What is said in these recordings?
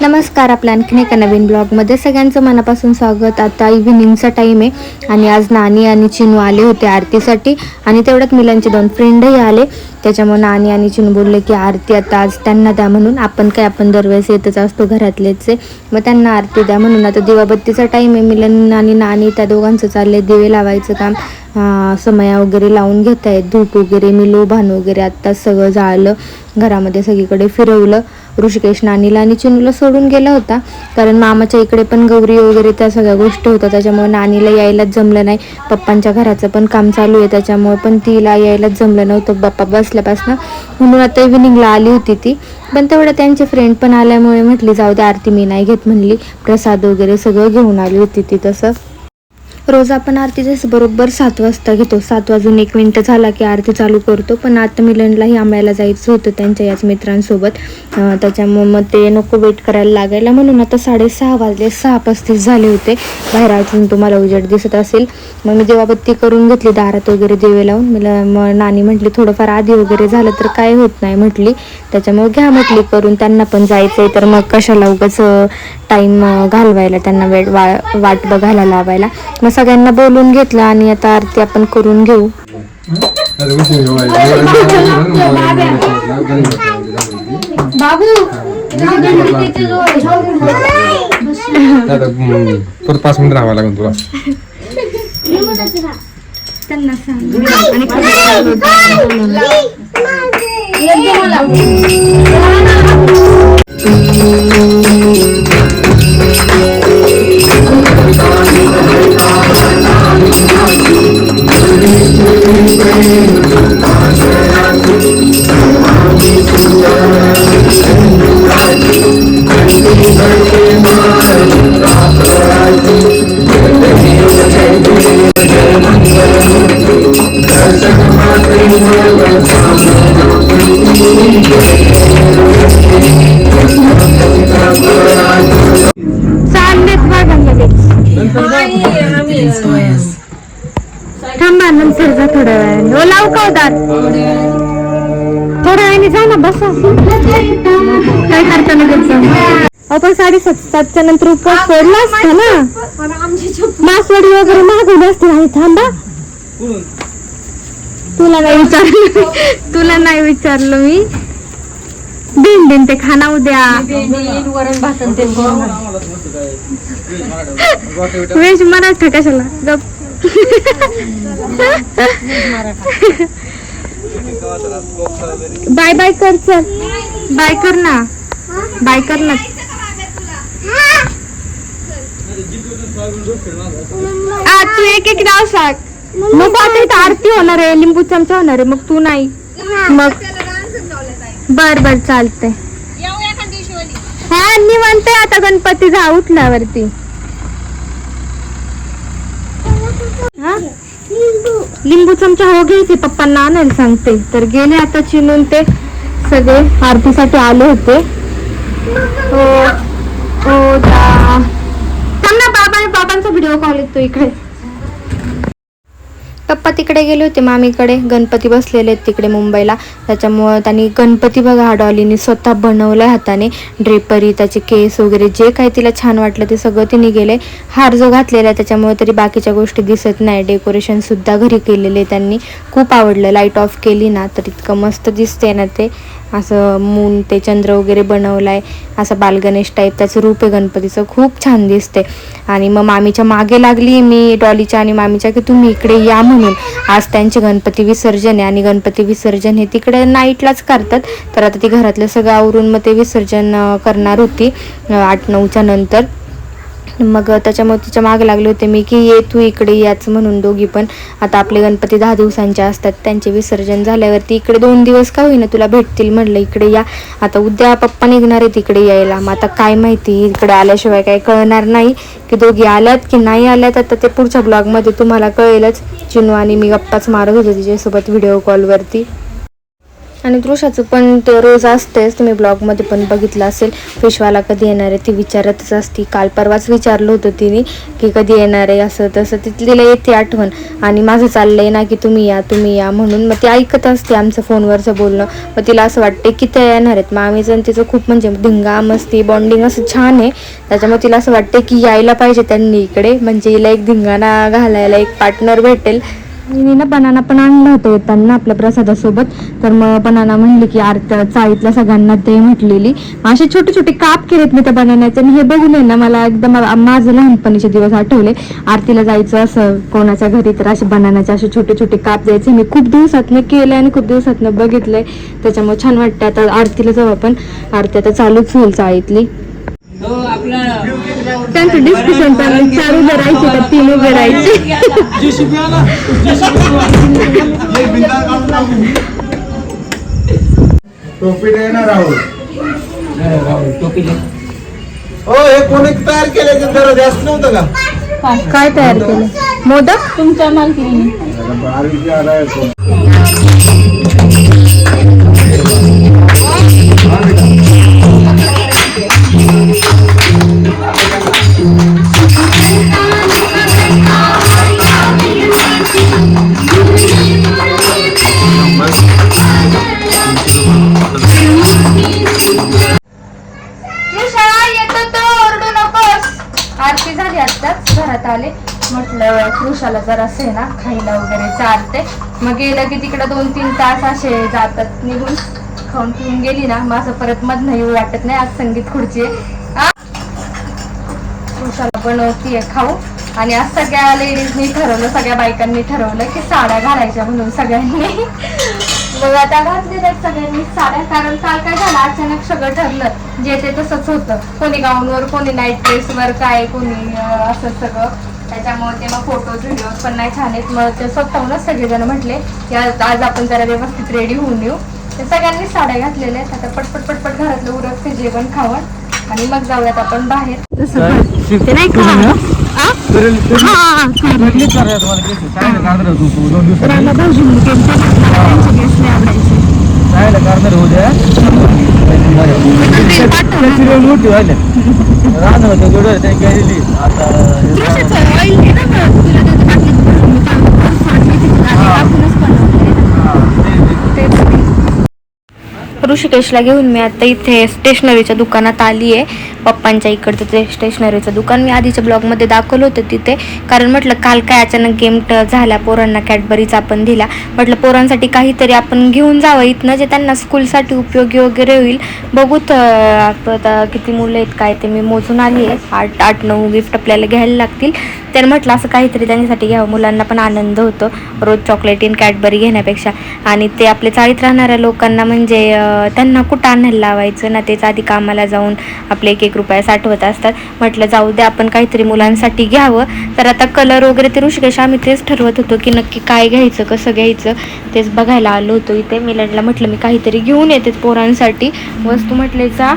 नमस्कार आपल्या आणखीन एका नवीन ब्लॉगमध्ये सगळ्यांचं मनापासून स्वागत. आता इव्हिनिंगचा टाईम आहे आणि आज नानी आणि चिनू आले होते आरतीसाठी आणि तेवढ्यात मुलांचे दोन फ्रेंडही आले. त्याच्यामुळे नानी आणि चिनू बोलले की आरती आता आज त्यांना द्या म्हणून. आपण काय आपण दरवेळेस येतच असतो घरातलेच आहे. मग त्यांना आरती द्या म्हणून. आता दिवाबत्तीचा टाईम आहे. मिलन आणि नानी त्या दोघांचं चाललंय. दिवे लावायचं काम. समया वगैरे लावून घेत आहेत धूप वगैरे मी लोभान वगैरे आत्ताच सगळं जाळलं. घरामध्ये सगळीकडे फिरवलं. ऋषिकेश नानीला आणि चिनूला सोडून गेला होता. कारण मामाच्या इकडे पण गौरी वगैरे त्या सगळ्या गोष्टी होत्या. त्याच्यामुळे नानीला यायलाच जमलं नाही. पप्पांच्या घराचं पण काम चालू आहे. त्याच्यामुळे पण तिला यायलाच जमलं नव्हतं. बाप्पा बसल्यापासून म्हणून आता इव्हिनिंगला आली होती ती. पण तेवढं त्यांचे फ्रेंड पण आल्यामुळे म्हटली जाऊ दे आरती मी नाही घेत म्हणली. प्रसाद वगैरे सगळं घेऊन आली होती ती तसं. रोज आपण आरतीचे बरोबर सात वाजता घेतो. सात वाजून एक मिनटं झाला की आरती चालू करतो. पण आता मिलनलाही आंब्याला जायचं होतं त्यांच्या याच मित्रांसोबत. त्याच्यामुळं मग ते नको वेट करायला लागायला. म्हणून आता साडेसहा वाजले सहा पस्तीस झाले होते. बाहेर अजून तुम्हाला उजेड दिसत असेल. मग मी देवाबत्ती करून घेतली दारात वगैरे दिवे लावून. मला मग नानी म्हटली थोडंफार आधी वगैरे झालं तर काय होत नाही म्हटली. त्याच्यामुळे घ्या म्हटली करून त्यांना पण जायचं आहे तर मग कशाला उगाच टाईम घालवायला त्यांना वेळ वा वाट बघायला लावायला. मग सगळ्यांना बोलून घेतलं आणि आता आरती आपण करून घेऊ. परत पाच मिनिट राहावं लागेल तुला. त्यांना सांग. थांबा नंतर जा थोड्या वेळाने. ओ लावू का थोड्या वेळाने जा ना बसा. काय करता लगेच जा. आपण साडेसात सातच्या नंतर उपवास सोडला असता ना? मासवडी वगैरे मागवली असते आणि थांबा. तुला नाही विचारलं. तुला नाही विचारलं मी. दिन दिन ते खाना उद्या. वरण भात आणि ते वेज मराठा कशाला? गप. बाय बाय कर चल. बाय कर ना. बाय कर ना. आ, तू एक एक नाव सांग. मग आता इथं आरती होणार आहे लिंबू चमचा होणार आहे मग तू नाही. मग बर बर चालतंय. हा निवांत आता गणपती जा उठल्यावरती. हा? लिंबू चमचा हो घ्यायचे पप्पांना आणायला सांगते. तर गेले आता चिनून ते सगळे आरतीसाठी आले होते. हो हो दा थांब ना बाबा बाबांचा व्हिडिओ कॉल येतो इकडे. पप्पा तिकडे गेले होते मामीकडे. गणपती बसलेले आहेत तिकडे मुंबईला. त्याच्यामुळं त्यांनी गणपती बघा हा डॉलीने स्वतः बनवलं हाताने. ड्रेपरी त्याचे केस वगैरे जे काही तिला छान वाटलं ते सगळं तिने गेले हार जो घातलेला आहे त्याच्यामुळे तरी बाकीच्या गोष्टी दिसत नाही. डेकोरेशनसुद्धा घरी केलेले त्यांनी. खूप आवडलं. लाइट ऑफ केली ना तर इतकं मस्त दिसते ना ते. असं मून ते चंद्र वगैरे बनवलाय. असं बालगणेश टाईप त्याचं रूप आहे गणपतीचं. खूप छान दिसते आणि मग मामीच्या मागे लागली मी डॉलीच्या आणि मामीच्या की तुम्ही इकडे या म्हणून म्हणून आज त्यांचे गणपती विसर्जन आहे. आणि गणपती विसर्जन हे तिकडे नाईटलाच करतात. तर आता ती घरातलं सगळं आवरून मग ते विसर्जन करणार होती आठ नऊच्या नंतर. मग त्याच्यामुळे तिच्यामागे लागले होते मी की ये तू इकडे याच म्हणून दोघी पण. आता आपले गणपती दहा दिवसांचे असतात त्यांचे विसर्जन झाल्यावरती इकडे दोन दिवस का होईना तुला भेटतील म्हणलं इकडे या. आता उद्या पप्पा निघणार आहे तिकडे यायला. मग आता काय माहिती इकडे आल्याशिवाय काय कळणार नाही की दोघी आल्यात की नाही आल्यात. आता ते पुढच्या ब्लॉगमध्ये तुम्हाला कळेलच. चिनू आणि मी गप्पाच मारत होते तिच्यासोबत व्हिडिओ कॉलवरती आणि तृषाचं पण ते रोज असतेच. तुम्ही ब्लॉगमध्ये पण बघितलं असेल. फिशवाला कधी येणार आहे ती विचारतच असती. काल परवाच विचारलं होतं तिने की कधी येणार आहे असं तसं. ती तिला येते आठवण. आणि माझं चाललं आहे ना की तुम्ही या तुम्ही या म्हणून मग ती ऐकत असते आमचं फोनवरचं बोलणं. मग तिला असं वाटते की ते येणार आहेत. मग आम्ही आणि तिचं खूप म्हणजे धिंगा मस्ती बॉन्डिंग असं छान आहे. त्याच्यामुळे तिला असं वाटते की यायला पाहिजे त्यांनी इकडे. म्हणजे हिला एक धिंगाणा घालायला एक पार्टनर भेटेल. मी ना बनाना पण आणलं होतं येताना आपल्या प्रसादासोबत. तर मग बनाना म्हणली की आर चाळीतल्या सगळ्यांना ते म्हटलेली. असे छोटे छोटे काप केलेत मी त्या बनाण्याचे. आणि हे बघून आहे ना मला एकदम माझं लहानपणीचे दिवस आठवले. आरतीला जायचं असं कोणाच्या घरी तर असे बनानाचे असे छोटे छोटे काप द्यायचे. मी खूप दिवसातनं केले आणि खूप दिवसातनं बघितलंय. त्याच्यामुळे छान वाटतं आता आरतीला जाऊ आपण. आरती आता चालूच होईल चाळीतली. त्यांचं डिस्कशन चाललं चार उभे राहायचे का? तीन उभे राहायचे टोपी देणार आहोत. हो हे कोणी तयार केल्याचं जरा जास्त नव्हतं का? काय तयार केलं मोदक? तुमच्या मालकीने म्हटलं कृषाला जर असे ना खायला वगैरे चालते मग गेलं की तिकडं दोन तीन तास असे जातात निघून. खाऊन पिऊन गेली ना मग असं परत मधनं येऊ वाटत नाही आज संगीत खुर्ची कृषाला बनवतीये खाऊ. आणि आज सगळ्या लेडीजनी ठरवलं सगळ्या बायकांनी ठरवलं की साड्या घालायच्या म्हणून सगळ्यांनी. मग आता घातलेल्या सगळ्यांनी साड्या कारण काल काय झालं अचानक सगळं ठरलं. जे ते तसंच होतं. कोणी गाऊनवर कोणी नाईट ड्रेसवर काय कोणी असं सगळं. त्याच्यामुळे ते मग फोटोज व्हिडिओ पण नाही छान आहेत. मग ते स्वतःहूनच सगळेजण म्हटले की आज आज आपण जरा व्यवस्थित रेडी होऊन येऊ. ते सगळ्यांनी साड्या घातलेल्या आहेत. आता पटपट पटपट घरातलं उरक ते जेवण खावण. आणि मग जाऊयात आपण बाहेर. ते नाही का? हा, आवडायचे. कृषीचं oil घे ना मग. तुला त्याचं बाटलीत भरून मी चांगलं वाटली तिथून आधी टाकूनच बनवलंय. तेच ते. ऋषिकेशला घेऊन मी आता इथे स्टेशनरीच्या दुकानात आली आहे. पप्पांच्या इकडचं ते स्टेशनरीचं दुकान. मी आधीच्या ब्लॉगमध्ये दाखवलं होतं तिथे. कारण म्हटलं काल काय अचानक गेम झाल्या पोरांना कॅडबरीचा आपण दिला. म्हटलं पोरांसाठी काहीतरी आपण घेऊन जावं. इथनं जे त्यांना स्कूलसाठी उपयोगी वगैरे होईल बघूत आता किती मुलं आहेत काय ते मी मोजून आली आहे. आठ आठ नऊ गिफ्ट आपल्याला घ्यायला लागतील. तर म्हटलं असं काहीतरी त्यांच्यासाठी घ्यावं. मुलांना पण आनंद होतो. रोज चॉकलेट इन कॅडबरी घेण्यापेक्षा. आणि ते आपले चाळीत राहणाऱ्या लोकांना म्हणजे त्यांना कुठं आणायला लावायचं? ना तेच आधी कामाला जाऊन आपले एक एक रुपया साठवत असतात. म्हटलं जाऊ दे आपण काहीतरी मुलांसाठी घ्यावं. तर आता कलर वगैरे ते ऋषिकेश आम्ही तेच ठरवत होतो की नक्की काय घ्यायचं कसं घ्यायचं तेच बघायला आलो होतो. इथे मिलंडला म्हटलं मी काहीतरी घेऊन येते पोरांसाठी. वस्तू म्हटले जा.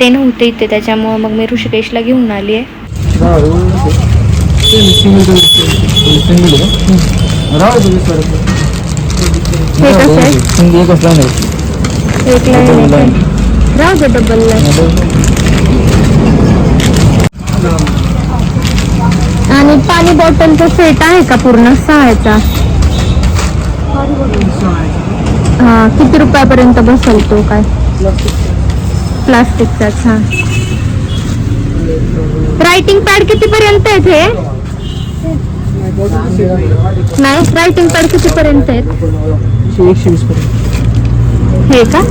ते नव्हते इथे त्याच्यामुळं मग मी ऋषिकेशला घेऊन आली आहे. एक लाईन आहे राहू दे डबल लाईन आणि पाणी बॉटलचा सेट आहे का पूर्ण? सहाचा हा किती रुपयापर्यंत बसेल तो काय? प्लास्टिकचाच हा रायटिंग पॅड कितीपर्यंत आहेत हे? नाही रायटिंग पॅड कितीपर्यंत आहेत? हे का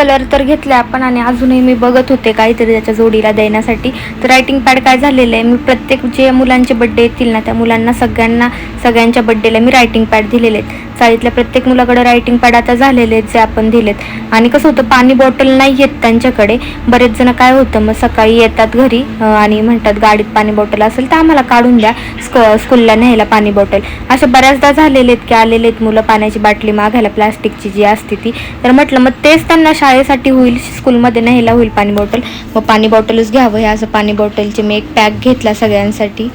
कलर तर घेतला आपण आणि अजूनही मी बघत होते काहीतरी त्याच्या जोडीला देण्यासाठी. तर रायटिंग पॅड काय झालेलं आहे? मी प्रत्येक जे मुलांचे बड्डे येतील ना त्या मुलांना सगळ्यांना सगळ्यांच्या बड्डेला मी रायटिंग पॅड दिलेले आहेत. चाळीतल्या प्रत्येक मुलाकडे रायटिंग पॅड आता झालेले आहेत जे आपण दिलेत. आणि कसं होतं पाणी बॉटल नाही येत त्यांच्याकडे. बरेच जण काय होतं मग सकाळी येतात घरी आणि म्हणतात गाडीत पाणी बॉटल असेल तर आम्हाला काढून द्या. स्क स्कूलला न्यायला पाणी बॉटल असे बऱ्याचदा झालेले आहेत की आलेले आहेत मुलं पाण्याची बाटली मागायला प्लास्टिकची जी असते ती. तर म्हटलं मग तेच त्यांना शाळेसाठी होईल स्कूलमध्ये न्यायला होईल पाणी बॉटल मग पाणी बॉटलच घ्यावं हे असं पाणी बॉटलचे मी एक पॅक घेतला सगळ्यांसाठी.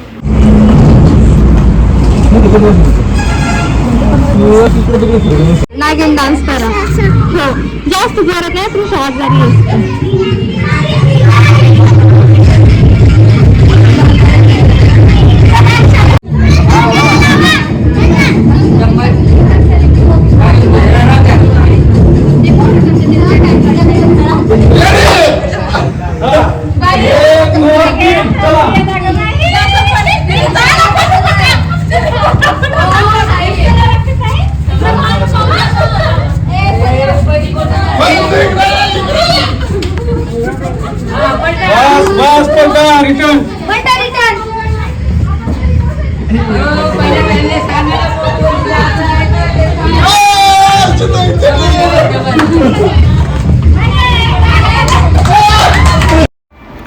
नागिन डान्स करा. हो जास्त जोरात नाही तुम्ही आजारी Sí, no, no,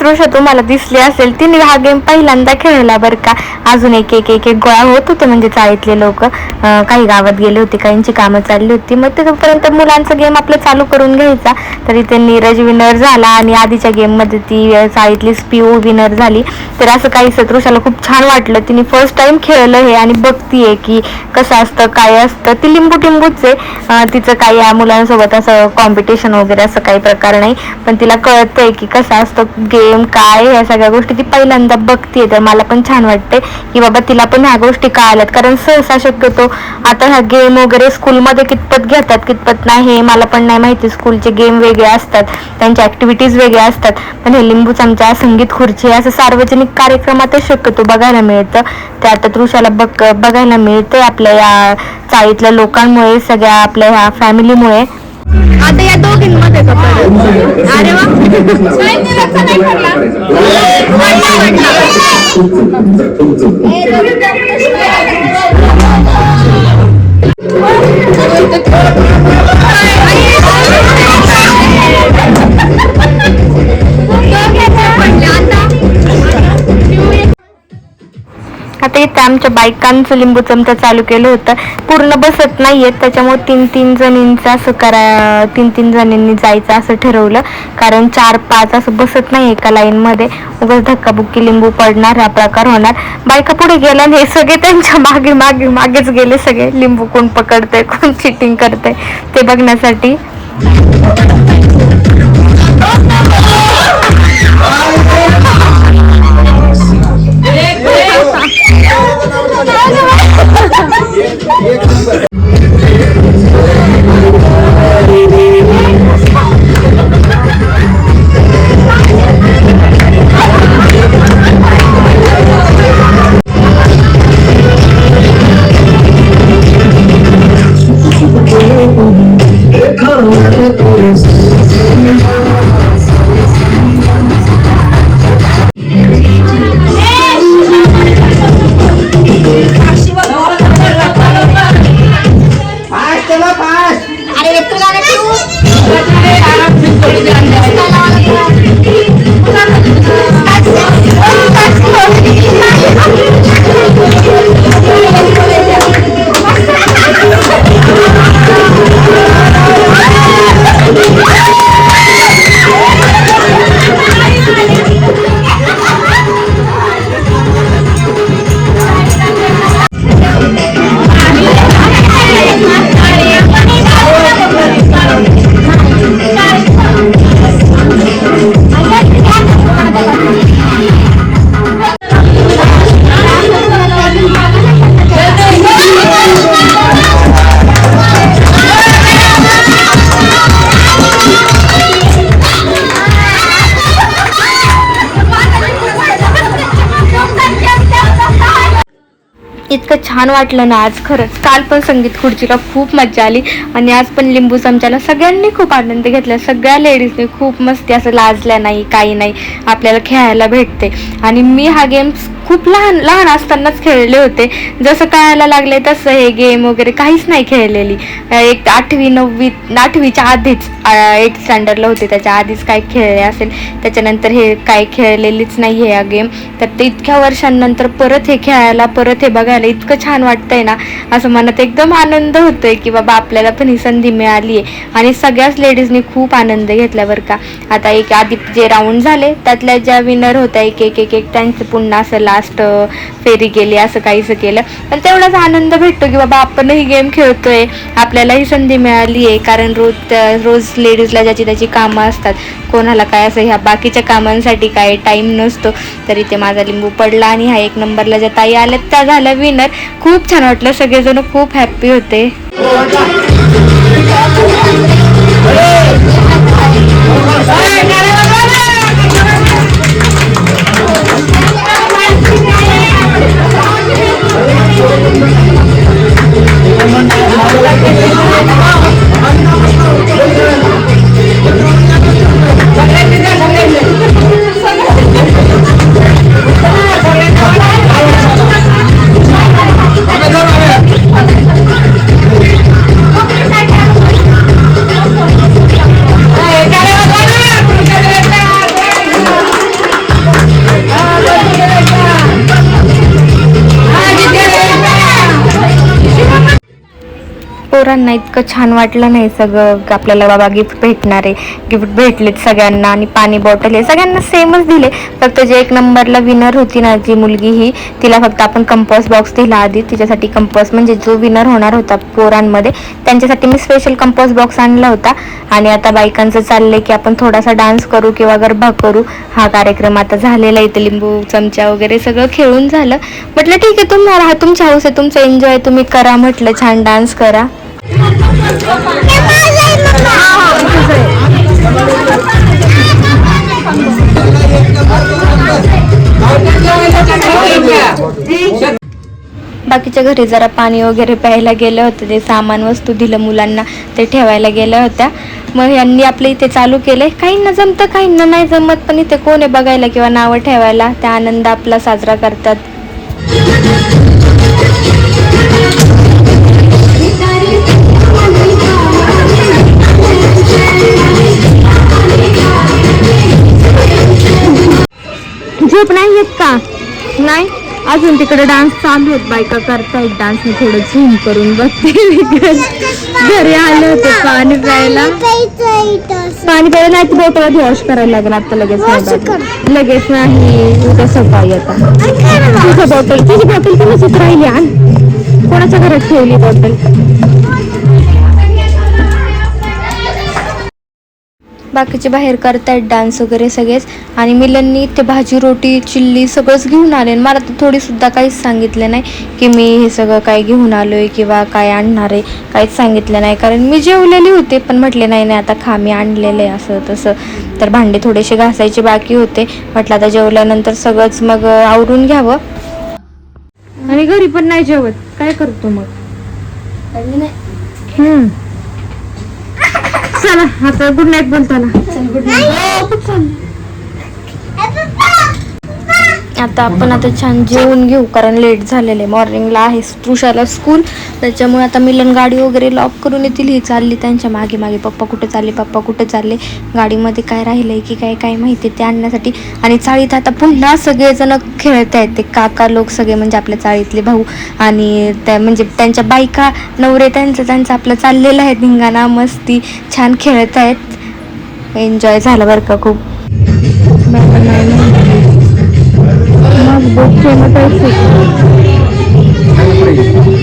तृषा तुम्हाला दिसली असेल तिने हा गेम पहिल्यांदा खेळला बरं का. अजून एक एक एक एक गोळा होत होते म्हणजे चाळीतले लोक. काही गावात गेले होते काहींची कामं चालली होती. मग तिथपर्यंत मुलांचा गेम आपलं चालू करून घ्यायचा. तर इथे नीरज विनर झाला आणि आधीच्या गेममध्ये ती चाळीतली स्पीओ विनर झाली. तर असं काही सत्रुषाला खूप छान वाटलं. तिने फर्स्ट टाइम खेळलं हे आणि बघतीये की कसं असतं काय असतं. ती लिंबू टिंबूच आहे तिचं काही या मुलांसोबत असं कॉम्पिटिशन वगैरे असं काही प्रकार नाही. पण तिला कळतंय की कसं असतं गेम काय ह्या सगळ्या गोष्टी ती पहिल्यांदा बघतीये तर मला पण छान वाटते की बाबा तिला पण ह्या गोष्टी कळाल्यात. कारण सहसा शक्यतो आता ह्या गेम वगैरे स्कूलमध्ये कितपत घेतात कितपत नाही हे मला पण नाही माहिती. स्कूलचे गेम वेगळे असतात त्यांच्या ऍक्टिव्हिटीज वेगळ्या असतात. पण हे लिंबू चमचा संगीत खुर्ची असं सार्वजनिक कार्यक्रमातच शक्यतो बघायला मिळतं. ते आता तृषाला बघ बघायला मिळतंय आपल्या या चाळीतल्या लोकांमुळे सगळ्या आपल्या ह्या फॅमिलीमुळे. आता या दोघींमध्ये का परत? अरे वा आता इथे आमच्या बायकांचं लिंबू चमचा चालू केलं होतं. पूर्ण बसत नाहीयेत त्याच्यामुळे तीन तीन जणींचं असं करा तीन तीन जणींनी जायचं असं ठरवलं. कारण चार पाच असं बसत नाही एका लाईनमध्ये. उगाच धक्काबुक्की लिंबू पडणार हा प्रकार होणार. बायका पुढे गेल्या हे सगळे त्यांच्या मागे मागे मागेच गेले सगळे. लिंबू कोण पकडतंय कोण चिटिंग करतंय ते बघण्यासाठी. इतकं छान वाटलं ना आज खरंच. काल पण संगीत खुर्चीला खूप मजा आली आणि आज पण लिंबू चमच्याला सगळ्यांनी खूप आनंद घेतला. सगळ्या लेडीजने खूप मस्ती असं लाजल्या नाही काही नाही आपल्याला खेळायला भेटते. आणि मी हा गेम्स खूप लहान लहान असतानाच खेळले होते. जसं कळायला लागले तसं हे गेम वगैरे काहीच नाही खेळलेली. एक आठवी नववी आठवीच्या आधीच एट स्टँडर्डला होते. त्याच्या आधीच काय खेळले असेल. त्याच्यानंतर हे काय खेळलेलीच नाही आहे या गेम तर ते इतक्या वर्षांनंतर परत हे खेळायला परत हे बघायला इतकं छान वाटतंय ना. असं मनात एकदम आनंद होतोय की बाबा आपल्याला पण ही संधी मिळाली आहे आणि सगळ्याच लेडीजनी खूप आनंद घेतला बरं का. आता एक आधी जे राऊंड झाले त्यातल्या ज्या विनर होत्या एक एक एक एक त्यांचं पुन्हा असं लास्ट फेरी गेली असं काहीसं केलं. पण तेवढाच आनंद भेटतो की बाबा आपणही गेम खेळतोय. आपल्यालाही संधी मिळाली आहे कारण रोज रोज लेडीजला ज्याची त्याची कामं असतात. कोणाला काय असं ह्या बाकीच्या कामांसाठी काय टाईम नसतो. तर इथे माझा लिंबू पडला आणि हा एक नंबरला ज्या ताई आल्या त्या झाल्या विनर खूप छान वाटलं. सगळेजण खूप हॅप्पी होते. पोरांना इतकं छान वाटलं नाही सगळं आपल्याला बाबा गिफ्ट भेटणार आहे. गिफ्ट भेटलेत सगळ्यांना आणि पाणी बॉटल हे सगळ्यांना सेमच दिले. फक्त जे एक नंबरला विनर होती ना जी मुलगी ही तिला फक्त आपण कंपॉस बॉक्स दिला आधी. तिच्यासाठी कंपॉस म्हणजे जो विनर होणार होता पोरांमध्ये त्यांच्यासाठी मी स्पेशल कंपॉस बॉक्स आणला होता. आणि आता बायकांचं चाललंय की आपण थोडासा डान्स करू किंवा गरबा करू. हा कार्यक्रम आता झालेला इथे लिंबू चमचा वगैरे सगळं खेळून झालं. म्हटलं ठीक आहे तुम्हाला राहा. तुमच्या हाऊस आहे. तुमचं एन्जॉय तुम्ही करा. म्हटलं छान डान्स करा. बाकीच्या घरी जरा पाणी वगैरे प्यायला गेलं होतं ते सामान वस्तू दिलं मुलांना ते ठेवायला गेल्या होत्या. मग यांनी आपलं इथे चालू केलंय काहींना जमतं काहींना नाही जमत पण इथे कोण आहे बघायला किंवा नावं ठेवायला? त्या आनंद आपला साजरा करतात. झोप नाही येत का? नाही? अजून तिकडे डान्स चालू आहेत बायका करतायत डान्स मी थोडं झूम करून बघते. घरी आले होते पाणी प्यायला. पाणी प्यायला नाही बोटला वॉश करायला लागेल. आता लगेच. लगेच नाही. उद्या सकाळी आता. तुझं बॉटल तुझी बॉटल कोणाच राहिली आण? कोणाच्या घरात ठेवली बॉटल बाकीचे बाहेर करतायत डान्स वगैरे सगळेच. आणि मिलननी ते भाजी रोटी चिल्ली सगळंच घेऊन आले. आणि मला तर थोडी सुद्धा काहीच सांगितलं नाही की मी हे सगळं काय घेऊन आलोय किंवा काय आणणार आहे. काहीच सांगितलं नाही. कारण मी जेवलेली होते पण म्हटले नाही नाही आता खा मी आणलेलं आहे असं तसं. तर भांडे थोडेसे घासायचे बाकी होते. म्हटलं आता जेवल्यानंतर सगळंच मग आवरून घ्यावं. आणि घरी पण नाही जेवत. काय करतो मग? हम्म. चला आता गुड नाईट बोलताना. आता आपण आता छान जेवून घेऊ कारण लेट झालेले. मॉर्निंगला आहे तृषाला स्कूल त्याच्यामुळे आता मिलन गाडी वगैरे लॉक करून येतील. ही चालली त्यांच्या मागे मागे. पप्पा कुठे चालले? पप्पा कुठे चालले? गाडीमध्ये काय राहिलंय की काय काय माहिती ते आणण्यासाठी. आणि चाळीत आता पुन्हा सगळेजण खेळत आहेत. ते काका लोक सगळे म्हणजे आपल्या चाळीतले भाऊ आणि त्या म्हणजे त्यांच्या बायका नवरे त्यांचं त्यांचं आपलं चाललेलं आहे. धिंगाणा मस्ती छान खेळत आहेत. एन्जॉय झालं बरं का खूप? Mas Bob, terima.